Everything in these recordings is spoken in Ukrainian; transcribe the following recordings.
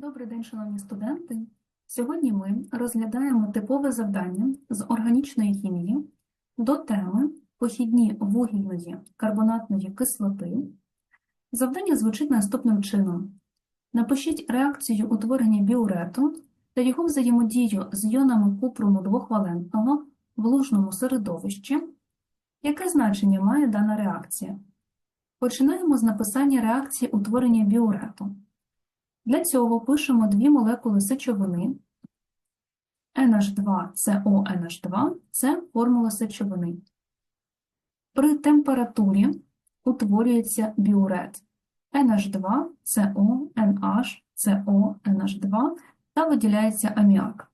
Добрий день, шановні студенти. Сьогодні ми розглядаємо типове завдання з органічної хімії до теми похідні вугільної карбонатної кислоти. Завдання звучить наступним чином. Напишіть реакцію утворення біурету та його взаємодію з іонами купруму двохвалентного в лужному середовищі. Яке значення має дана реакція? Починаємо з написання реакції утворення біурету. Для цього пишемо дві молекули сечовини. NH2CONH2 – це формула сечовини. При температурі утворюється біурет NH2CONH2 та виділяється аміак.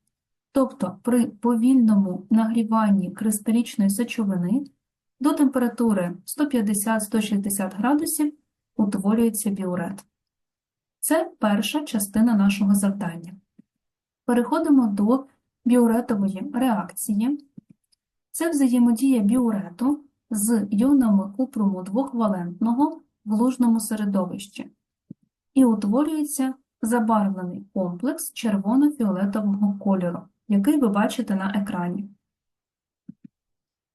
Тобто при повільному нагріванні кристалічної сечовини до температури 150-160 градусів утворюється біурет. Це перша частина нашого завдання. Переходимо до біуретової реакції. Це взаємодія біурету з іонами купруму двохвалентного в лужному середовищі. І утворюється забарвлений комплекс червоно-фіолетового кольору, який ви бачите на екрані.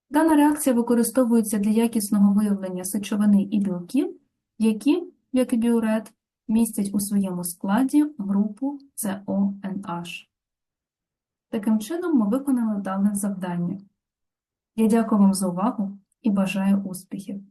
Дана реакція використовується для якісного виявлення сечовини і білків, які, як і біурет, містять у своєму складі групу CONH. Таким чином ми виконали дане завдання. Я дякую вам за увагу і бажаю успіхів!